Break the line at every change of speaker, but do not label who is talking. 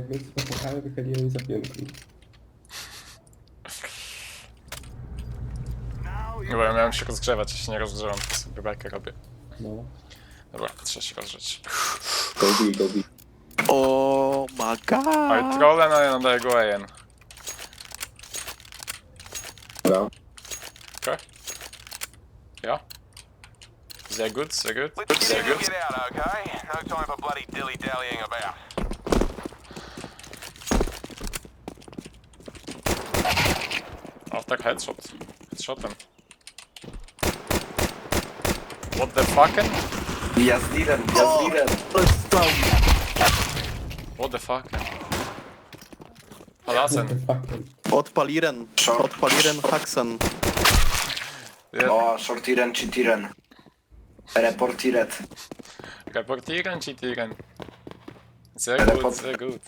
Więc posłuchałem, wychyliłem i zabiłem go.
Bo ja miałem się rozgrzewać, ja się nie rozgrzewam, to sobie bekę robię.
No.
Dobra, trzeba się rozgrzeć.
Go B, go B.
Oh my god!
Oj, trolle, no ja nadaję go AN.
Dobra.
Okay. Ja? Sehr good, sehr good,
Let's get
sehr
in and
good.
get out, okay?
Tak headshot. Headshotem. What the fucking?
Ja z Direm, ja z Direm.
What the Palacen.
the fucking...
Odpaliren.
Short.
Odpaliren Haxen.
O, shortiren czy tiren. Reportiret.
Reportieren czy tiren? Sehr gut,
Report-
sehr gut.